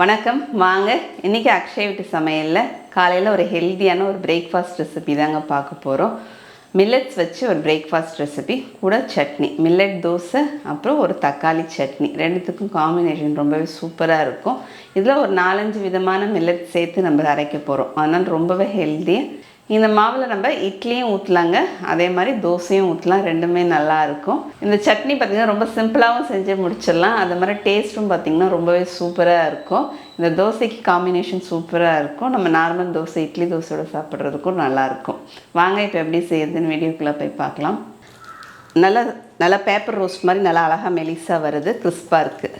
வணக்கம். வாங்க இன்றைக்கி அக்ஷய் வீட்டு சமையலில் காலையில் ஒரு ஹெல்த்தியான ஒரு பிரேக்ஃபாஸ்ட் ரெசிபி தாங்க பார்க்க போகிறோம் மில்லட்ஸ் வச்சு ஒரு பிரேக்ஃபாஸ்ட் ரெசிபி கூட சட்னி. மில்லட் தோசை அப்புறம் ஒரு தக்காளி சட்னி. ரெண்டுத்துக்கும் காம்பினேஷன் ரொம்பவே சூப்பராக இருக்கும். இதில் ஒரு நாலஞ்சு விதமான மில்லட் சேர்த்து நம்ம அரைக்க போகிறோம் அதனால் ரொம்பவே ஹெல்த்தியாக இந்த மாவில் நம்ம இட்லியும் ஊற்றலாங்க அதே மாதிரி தோசையும் ஊற்றலாம் ரெண்டுமே நல்லாயிருக்கும் இந்த சட்னி பார்த்திங்கன்னா ரொம்ப சிம்பிளாகவும் செஞ்சு முடிச்சிடலாம். அது மாதிரி டேஸ்ட்டும் பார்த்திங்கன்னா ரொம்பவே சூப்பராக இருக்கும். இந்த தோசைக்கு காம்பினேஷன் சூப்பராக இருக்கும். நம்ம நார்மல் தோசை இட்லி தோசையோட சாப்பிட்றதுக்கும் நல்லாயிருக்கும் வாங்க இப்போ எப்படி செய்யறதுன்னு வீடியோக்குள்ளே போய் பார்க்கலாம். நல்லா நல்லா பேப்பர் ரோஸ்ட் மாதிரி நல்லா அழகாக மெலிசாக வருது. கிறிஸ்பாக இருக்குது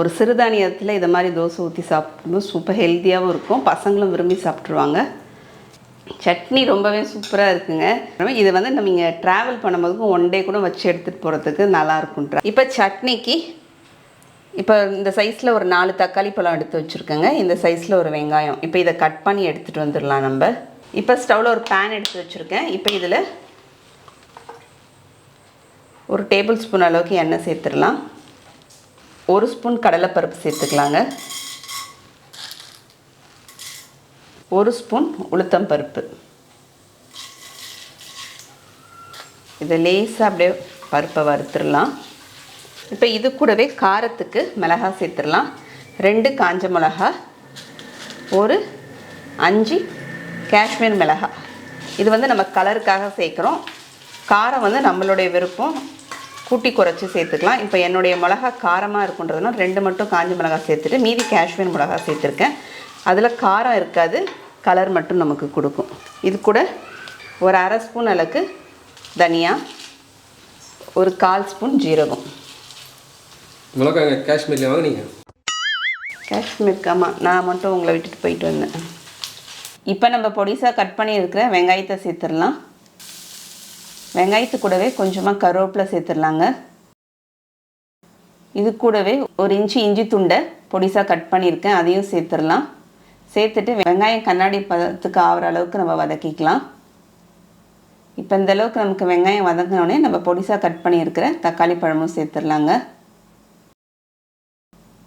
ஒரு சிறுதானியத்தில் இதை மாதிரி தோசை ஊற்றி சாப்பிடும்போது சூப்பர் ஹெல்த்தியாகவும் இருக்கும். பசங்களும் விரும்பி சாப்பிட்ருவாங்க சட்னி ரொம்பவே சூப்பராக இருக்குங்க. இது வந்து நம்ம இங்கே ட்ராவல் பண்ணும்போதுக்கும் ஒன் டே கூட வச்சு எடுத்துகிட்டு போகிறதுக்கு நல்லா இப்போ சட்னிக்கு இப்போ இந்த சைஸில் ஒரு நாலு தக்காளி பழம் எடுத்து வச்சுருக்கேங்க. இந்த சைஸில் ஒரு வெங்காயம். இப்போ இதை கட் பண்ணி எடுத்துகிட்டு வந்துடலாம் நம்ம. இப்போ ஸ்டவ்வில் ஒரு பேன் எடுத்து வச்சுருக்கேன். இப்போ இதில் ஒரு டேபிள் ஸ்பூன் அளவுக்கு எண்ணெய் சேர்த்துடலாம். ஒரு ஸ்பூன் கடலைப்பருப்பு சேர்த்துக்கலாங்க. ஒரு ஸ்பூன் உளுத்தம் பருப்பு. இதை லேசாக அப்படியே பருப்பை வறுத்துடலாம். இப்போ இது கூடவே காரத்துக்கு மிளகா சேர்த்துடலாம். ரெண்டு காஞ்ச மிளகா ஒரு அஞ்சு காஷ்மீர் மிளகா. இது வந்து நம்ம கலருக்காக சேர்க்குறோம். காரம் வந்து நம்மளுடைய விருப்பம். கூட்டி குறைச்சி சேர்த்துக்கலாம். இப்போ என்னுடைய மிளகா காரமாக இருக்குன்றதுனால ரெண்டு மட்டும் காஞ்ச மிளகா சேர்த்துட்டு மீதி காஷ்மீர் மிளகா சேர்த்துருக்கேன். அதில் காரம் இருக்காது. கலர் மட்டும் நமக்கு கொடுக்கும். இது கூட ஒரு அரை ஸ்பூன் அளவுக்கு தனியா ஒரு கால் ஸ்பூன் ஜீரகம். மிளகாங்க காஷ்மீரில் வாங்குனீங்க? காஷ்மீருக்கு ஆமாம் நான் மட்டும் உங்களை விட்டுட்டு போயிட்டு வந்தேன். இப்போ நம்ம பொடிசாக கட் பண்ணியிருக்கிற வெங்காயத்தை சேர்த்துடலாம். வெங்காயத்து கூடவே கொஞ்சமாக கருவேப்பிலை சேர்த்துடலாங்க. இது கூடவே ஒரு இன்ச்சு இஞ்சி துண்டை பொடிசாக கட் பண்ணியிருக்கேன் அதையும் சேர்த்துடலாம். சேர்த்துட்டு வெங்காயம் கண்ணாடி பதத்துக்கு ஆகிற அளவுக்கு நம்ம வதக்கிக்கலாம். இப்போ இந்த அளவுக்கு நமக்கு வெங்காயம் வதங்கினோடனே நம்ம பொடிசாக கட் பண்ணியிருக்கிற தக்காளி பழமும் சேர்த்துடலாங்க.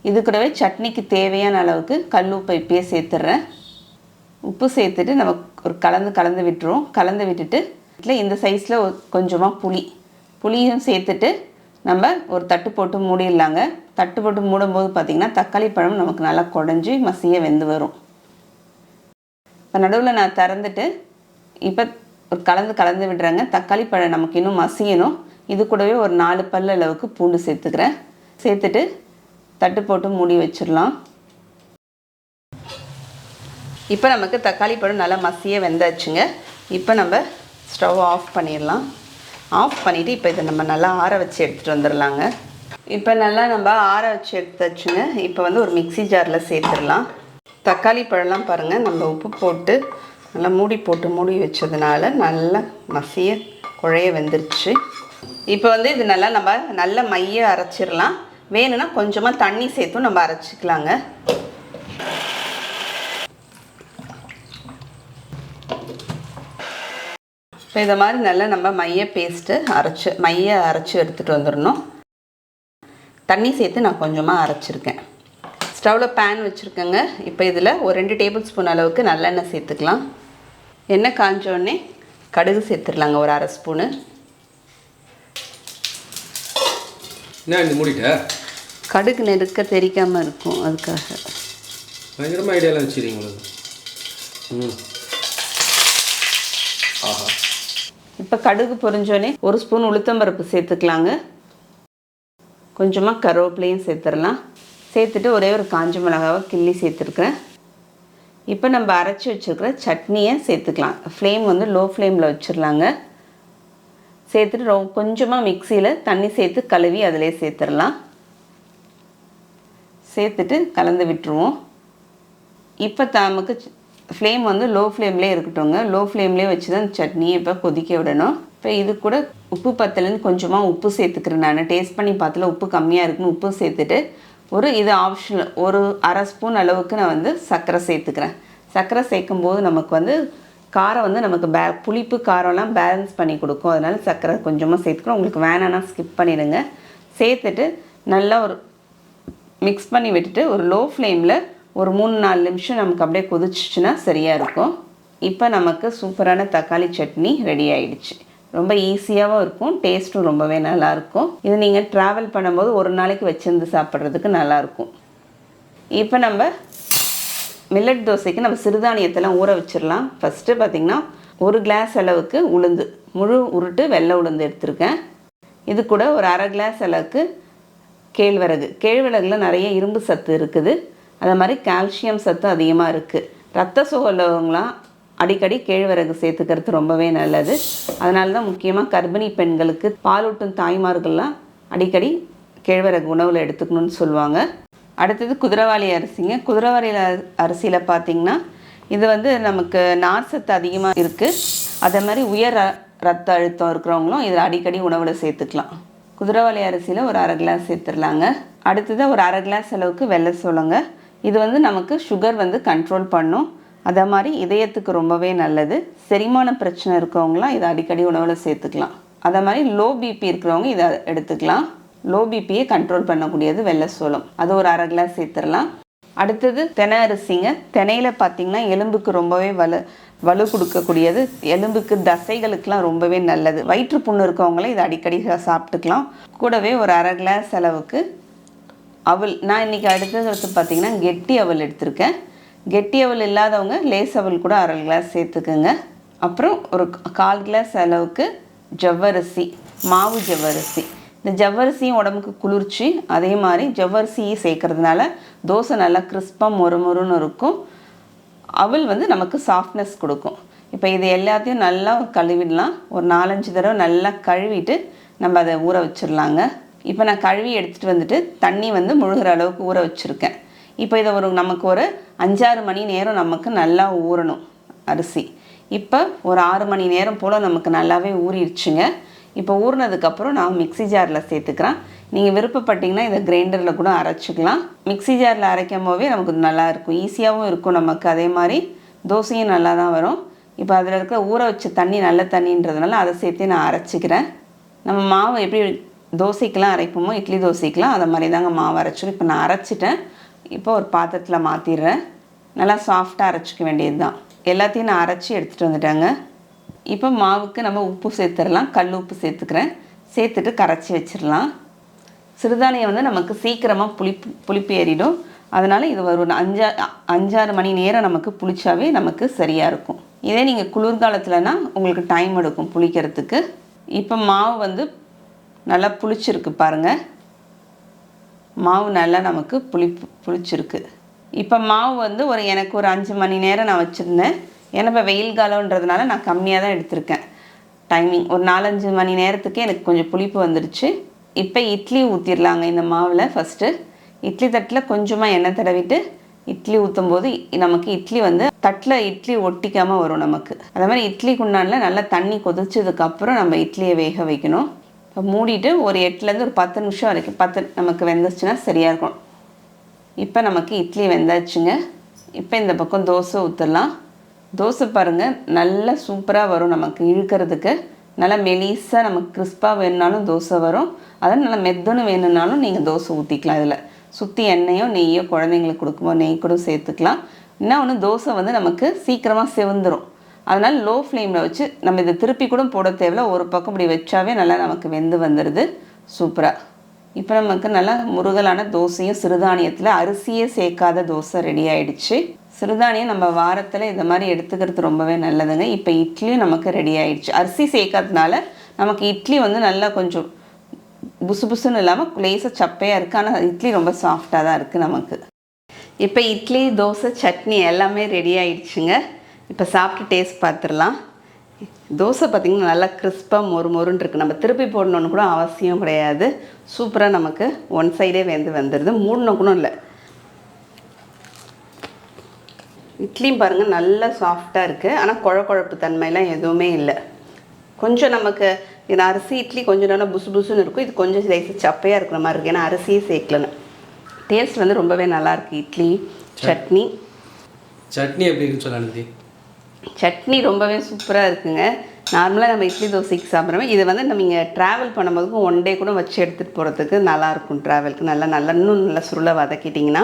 இது கூடவே சட்னிக்கு தேவையான அளவுக்கு கல் உப்பு இப்பயே சேர்த்துட்றேன். உப்பு சேர்த்துட்டு நம்ம ஒரு கலந்து கலந்து விட்டுருவோம். கலந்து விட்டுட்டு இதில் இந்த சைஸில் கொஞ்சமாக புளி புளியும் சேர்த்துட்டு நம்ம ஒரு தட்டு போட்டு மூடிடலாங்க. தட்டு போட்டு மூடும்போது பார்த்திங்கன்னா தக்காளி பழம் நமக்கு நல்லா குடஞ்சி மசிய வெந்து வரும். இப்போ நடுவில் நான் திறந்துட்டு இப்போ ஒரு கலந்து கலந்து விடுறேங்க. தக்காளி பழம் நமக்கு இன்னும் மசியணும். இது கூடவே ஒரு நாலு பல் அளவுக்கு பூண்டு சேர்த்துக்கிறேன். சேர்த்துட்டு தட்டு போட்டு மூடி வச்சிடலாம். இப்போ நமக்கு தக்காளி பழம் நல்லா மசிய வெந்தாச்சுங்க. இப்போ நம்ம ஸ்டவ் ஆஃப் பண்ணிடலாம். ஆஃப் பண்ணிவிட்டு இப்போ இதை நம்ம நல்லா ஆற வச்சு எடுத்துகிட்டு வந்துடலாங்க. இப்போ நல்லா நம்ம ஆற வச்சு எடுத்தாச்சுங்க. இப்போ வந்து ஒரு மிக்ஸி ஜாரில் சேர்த்துடலாம். தக்காளி பழம்லாம் பாருங்கள் நம்ம உப்பு போட்டு நல்லா மூடி போட்டு மூடி வச்சதுனால நல்லா மசிய குழைய வெந்துருச்சு. இப்போ வந்து இது நல்லா நம்ம நல்ல மைய அரைச்சிடலாம் வேணும்னா கொஞ்சமாக தண்ணி சேர்த்தும் நம்ம அரைச்சிக்கலாங்க. இப்போ இதை மாதிரி நல்லா நம்ம மைய பேஸ்ட்டு அரைச்சி மைய அரைச்சி எடுத்துகிட்டு வந்துடணும் தண்ணி சேர்த்து நான் கொஞ்சமாக அரைச்சிருக்கேன். ஸ்டவ்வில் பேன் வச்சுருக்கேங்க. இப்போ இதில் ஒரு ரெண்டு டேபிள் ஸ்பூன் அளவுக்கு நல்லெண்ணெய் சேர்த்துக்கலாம். எண்ணெய் காஞ்சோடனே கடுகு சேர்த்துடலாங்க ஒரு அரை ஸ்பூனு. கடுகு நெருக்க தெரிக்காமல் இருக்கும் அதுக்காக. பயங்கரமாக ஐடியாலாம் வச்சுருக்கீங்க உங்களுக்கு ம். ஆஹா. இப்போ கடுகு பொரிஞ்சோடனே ஒரு ஸ்பூன் உளுத்தம்பருப்பு சேர்த்துக்கலாங்க. கொஞ்சமாக கருவேப்பிலையும் சேர்த்துடலாம். சேர்த்துட்டு ஒரே ஒரு காஞ்ச மிளகாவை கிள்ளி சேர்த்துருக்குறேன். இப்போ நம்ம அரைச்சி வச்சுருக்கிற சட்னியை சேர்த்துக்கலாம். ஃப்ளேம் வந்து லோ ஃப்ளேமில் வச்சிடலாங்க. சேர்த்துட்டு ரொ கொஞ்சமாக மிக்சியில் தண்ணி சேர்த்து கழுவி அதிலே சேர்த்துடலாம். சேர்த்துட்டு கலந்து விட்டுருவோம். இப்போ நமக்கு ஃப்ளேம் வந்து லோ ஃப்ளேம்லேயே இருக்கட்டும்ங்க லோ ஃப்ளேம்லேயே வச்சு தான் சட்னியை இப்போ கொதிக்க விடணும். இப்போ இது கூட உப்பு பத்தலன்னு கொஞ்சமாக உப்பு சேர்த்துக்கிறேன் நான். டேஸ்ட் பண்ணி பார்த்துல உப்பு கம்மியாக இருக்குன்னு உப்பு சேர்த்துட்டு ஒரு இது ஆப்ஷனல் ஒரு அரை ஸ்பூன் அளவுக்கு நான் வந்து சர்க்கரை சேர்த்துக்கிறேன். சர்க்கரை சேர்க்கும்போது நமக்கு வந்து காரம் வந்து நமக்கு பே புளிப்பு காரம்லாம் பேலன்ஸ் பண்ணி கொடுக்கும். அதனால் சர்க்கரை கொஞ்சமாக சேர்த்துக்கிறோம். உங்களுக்கு வேணான்னா ஸ்கிப் பண்ணிடுங்க. சேர்த்துட்டு நல்லா ஒரு மிக்ஸ் பண்ணி விட்டுட்டு ஒரு லோ ஃப்ளேமில் ஒரு மூணு நாலு நிமிஷம் நமக்கு அப்படியே கொதிச்சிச்சுன்னா சரியாக இருக்கும். இப்போ நமக்கு சூப்பரான தக்காளி சட்னி ரெடி ஆயிடுச்சு. ரொம்ப ஈஸியாகவும் இருக்கும் டேஸ்ட்டும் ரொம்பவே நல்லாயிருக்கும். இது நீங்கள் ட்ராவல் பண்ணும்போது ஒரு நாளைக்கு வச்சுருந்து சாப்பிட்றதுக்கு நல்லாயிருக்கும். இப்போ நம்ம மில்லட் தோசைக்கு நம்ம சிறுதானியத்தெல்லாம் ஊற வச்சிடலாம் ஃபஸ்ட்டு பார்த்திங்கன்னா ஒரு கிளாஸ் அளவுக்கு உளுந்து முழு உருட்டு வெள்ளை உளுந்து எடுத்திருக்கேன். இது கூட ஒரு அரை கிளாஸ் அளவுக்கு கேழ்வரகு. கேழ்வரகுல நிறைய இரும்பு சத்து இருக்குது. அதே மாதிரி கால்சியம் சத்து அதிகமாக இருக்குது ரத்த சுகலவங்களாம் அடிக்கடி கேழ்வரகு சேர்த்துக்கிறது ரொம்பவே நல்லது. அதனால தான் முக்கியமாக கர்ப்பிணி பெண்களுக்கு பாலூட்டும் தாய்மார்கள்லாம் அடிக்கடி கேழ்வரகு உணவில் எடுத்துக்கணும்னு சொல்லுவாங்க. அடுத்தது குதிரவாளி அரிசிங்க. குதிரவாளி அரிசியில் பார்த்தீங்கன்னா இது வந்து நமக்கு நார் சத்து அதிகமாக இருக்குது அதே மாதிரி உயர் ர- ரத்த அழுத்தம் இருக்கிறவங்களும் இதில் அடிக்கடி உணவில் சேர்த்துக்கலாம். குதிரவாளி அரிசியில் ஒரு அரை கிளாஸ் சேர்த்துடலாங்க. அடுத்தது ஒரு அரை கிளாஸ் அளவுக்கு வெள்ளை சோளங்க. இது வந்து நமக்கு சுகர் வந்து கண்ட்ரோல் பண்ணும். அதே மாதிரி இதயத்துக்கு ரொம்பவே நல்லது. செரிமான பிரச்சனை இருக்கவங்களாம் இதை அடிக்கடி உணவில் சேர்த்துக்கலாம். அதே மாதிரி லோ பிபி இருக்கிறவங்க இதை எடுத்துக்கலாம். லோ பிபியை கண்ட்ரோல் பண்ணக்கூடியது வெள்ளை சோளம். அது ஒரு அரை கிளாஸ் சேர்த்துடலாம். அடுத்தது தெனை அரிசிங்க. தினையில் பார்த்தீங்கன்னா எலும்புக்கு ரொம்பவே வலு வலு கொடுக்கக்கூடியது. எலும்புக்கு தசைகளுக்கெலாம் ரொம்பவே நல்லது. வயிற்று புண்ணு இருக்கவங்களே இதை அடிக்கடி சாப்பிட்டுக்கலாம். கூடவே ஒரு அரை கிளாஸ் அளவுக்கு அவல். நான் இன்றைக்கி அடுத்தது எடுத்து பார்த்தீங்கன்னா கெட்டி அவல் எடுத்திருக்கேன். கெட்டியவல் இல்லாதவங்க லேஸ் அவல் கூட அரை கிளாஸ் சேர்த்துக்குங்க. அப்புறம் ஒரு கால் கிளாஸ் அளவுக்கு ஜவ்வரிசி மாவு ஜவ்வரிசி. இந்த ஜவ்வரிசியும் உடம்புக்கு குளிர்ச்சி அதே மாதிரி ஜவ்வரிசியும் சேர்க்கறதுனால தோசை நல்லா கிறிஸ்பாக மொறுமொறுன்னு இருக்கும். அவள் வந்து நமக்கு சாஃப்ட்னஸ் கொடுக்கும். இப்போ இது எல்லாத்தையும் நல்லா கழுவிடலாம். ஒரு நாலஞ்சு தடவை நல்லா கழுவிட்டு நம்ம அதை ஊற வச்சிடலாங்க. இப்போ நான் கழுவி எடுத்துகிட்டு வந்துட்டு தண்ணி வந்து முழுகிற அளவுக்கு ஊற வச்சுருக்கேன். இப்போ இதை ஒரு நமக்கு ஒரு அஞ்சாறு மணி நேரம் நமக்கு நல்லா ஊறணும் அரிசி. இப்போ ஒரு ஆறு மணி நேரம் போல் நமக்கு நல்லாவே ஊறிடுச்சுங்க. இப்போ ஊறினதுக்கப்புறம் நான் மிக்ஸி ஜாரில் சேர்த்துக்கிறேன். நீங்கள் விருப்பப்பட்டிங்கன்னா இதை கிரைண்டரில் கூட அரைச்சிக்கலாம். மிக்ஸி ஜாரில் அரைக்கும் போதே நமக்கு நல்லா இருக்கும். ஈஸியாகவும் இருக்கும் நமக்கு. அதே மாதிரி தோசையும் நல்லா தான் வரும். இப்போ அதில் இருக்கிற ஊற வச்ச தண்ணி நல்ல தண்ணின்றதுனால அதை சேர்த்து நான் அரைச்சிக்கிறேன். நம்ம மாவு எப்படி தோசைக்கெலாம் அரைப்போமோ இட்லி தோசைக்கெலாம் அதை மாதிரி தாங்க மாவு அரைச்சிடும் இப்போ நான் அரைச்சிட்டேன். இப்போ ஒரு பாத்திரத்தில் மாற்றிடுறேன் நல்லா சாஃப்டாக அரைச்சிக்க வேண்டியது தான் எல்லாத்தையும் நான் அரைச்சி எடுத்துகிட்டு வந்துட்டாங்க. இப்போ மாவுக்கு நம்ம உப்பு சேர்த்துடலாம். கல் உப்பு சேர்த்துக்கிறேன். சேர்த்துட்டு கரைச்சி வச்சிடலாம். சிறுதானியம் வந்து நமக்கு சீக்கிரமாக புளிப்பு புளிப்பு ஏறிடும். அதனால் இது ஒரு அஞ்சா அஞ்சாறு மணி நேரம் நமக்கு புளிச்சாவே நமக்கு சரியாக இருக்கும். இதே நீங்கள் குளிர்காலத்துலனா உங்களுக்கு டைம் எடுக்கும் புளிக்கிறதுக்கு. இப்போ மாவு வந்து நல்லா புளிச்சிருக்கு பாருங்கள் மாவு நல்லா நமக்கு புளிப்பு புளிச்சிருக்கு. இப்போ மாவு வந்து ஒரு எனக்கு ஒரு அஞ்சு மணி நேரம் நான் வச்சுருந்தேன். ஏன்னா இப்போ வெயில் காலம்ன்றதுனால நான் கம்மியாக தான் எடுத்திருக்கேன். டைமிங் ஒரு நாலஞ்சு மணி நேரத்துக்கே எனக்கு கொஞ்சம் புளிப்பு வந்துடுச்சு இப்போ இட்லி ஊற்றிடலாங்க இந்த மாவில் ஃபஸ்ட்டு இட்லி தட்டில் கொஞ்சமாக எண்ணெய் தடவிட்டு இட்லி ஊற்றும் போது நமக்கு இட்லி வந்து தட்டில் இட்லி ஒட்டிக்காமல் வரும் நமக்கு. அதே மாதிரி இட்லி குண்டானில் நல்லா தண்ணி கொதிச்சதுக்கப்புறம் நம்ம இட்லியை வேக வைக்கணும். மூடிட்டு ஒரு எட்டுலேருந்து ஒரு பத்து நிமிஷம் வரைக்கும் பத்து நமக்கு வெந்துச்சுன்னா சரியாக இருக்கும். இப்போ நமக்கு இட்லி வெந்தாச்சுங்க. இப்போ இந்த பக்கம் தோசை ஊற்றலாம் தோசை பாருங்கள் நல்லா சூப்பராக வரும் நமக்கு இழுக்கிறதுக்கு. நல்லா மெலிசாக நமக்கு கிறிஸ்பாக வேணுனாலும் தோசை வரும். அதான் நல்லா மெத்துன்னு வேணும்னாலும் நீங்கள் தோசை ஊற்றிக்கலாம் இதில். சுற்றி எண்ணெயோ நெய்யோ குழந்தைங்களுக்கு கொடுக்கும்போது நெய் கூட சேர்த்துக்கலாம். என்ன ஒன்று தோசை வந்து நமக்கு சீக்கிரமாக செவந்துடும் அதனால் லோ ஃப்ளேமில் வச்சு நம்ம இதை திருப்பி கூட போட தேவையில்ல. ஒரு பக்கம் இப்படி வச்சாவே நல்லா நமக்கு வெந்து வந்துடுது சூப்பராக இப்போ நமக்கு நல்லா முருகலான தோசையும் சிறுதானியத்தில் அரிசியே சேர்க்காத தோசை ரெடி ஆயிடுச்சு. சிறுதானியம் நம்ம வாரத்தில் இந்த மாதிரி எடுத்துக்கிறது ரொம்பவே நல்லதுங்க. இப்போ இட்லியும் நமக்கு ரெடி ஆயிடுச்சு. அரிசி சேர்க்கறதுனால நமக்கு இட்லி வந்து நல்லா கொஞ்சம் புசு புசுன்னு இல்லாமல் லேசாக சப்பையாக இருக்குது ஆனால் இட்லி ரொம்ப சாஃப்டாக தான் இருக்குது நமக்கு. இப்போ இட்லி தோசை சட்னி எல்லாமே ரெடி ஆயிடுச்சுங்க. இப்போ சாப்பிட்டு டேஸ்ட் பார்த்துடலாம். தோசை பார்த்திங்கன்னா நல்லா கிறிஸ்பாக மொறு மொறுன்னு இருக்குது நம்ம திருப்பி போடணுன்னு கூட அவசியம் கிடையாது. சூப்பராக நமக்கு ஒன் சைடே வெந்து வந்துடுது. மூடணும் கூட இல்லை. இட்லியும் பாருங்கள் நல்லா சாஃப்டாக இருக்குது ஆனால் குழ குழப்பு தன்மையெல்லாம் எதுவுமே இல்லை. கொஞ்சம் நமக்கு இது அரிசி இட்லி கொஞ்சம் நல்லா புசு புசுன்னு இருக்கும். இது கொஞ்சம் லேசு சப்பையாக இருக்கிற மாதிரி இருக்குது ஏன்னா அரிசியே சேர்க்கலன்னு. டேஸ்ட் வந்து ரொம்பவே நல்லாயிருக்கு இட்லி சட்னி. சட்னி எப்படி இருக்குன்னு சொல்ல சட்னி ரொம்பவே சூப்பராக இருக்குங்க. நார்மலாக நம்ம இட்லி தோசைக்கு சாப்பிட்றோம் இது வந்து நம்ம இங்கே ட்ராவல் பண்ணும்போதுக்கும் ஒன் டே கூட வச்சு எடுத்துகிட்டு போகிறதுக்கு நல்லாயிருக்கும் ட்ராவலுக்கு நல்லா நல்லா இன்னும் நல்லா சுருளை வதக்கிட்டிங்கன்னா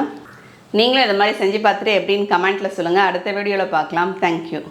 நீங்களும் இதை மாதிரி செஞ்சு பார்த்துட்டு எப்படின்னு கமெண்ட்டில் சொல்லுங்கள் அடுத்த வீடியோவில் பார்க்கலாம். தேங்க்யூ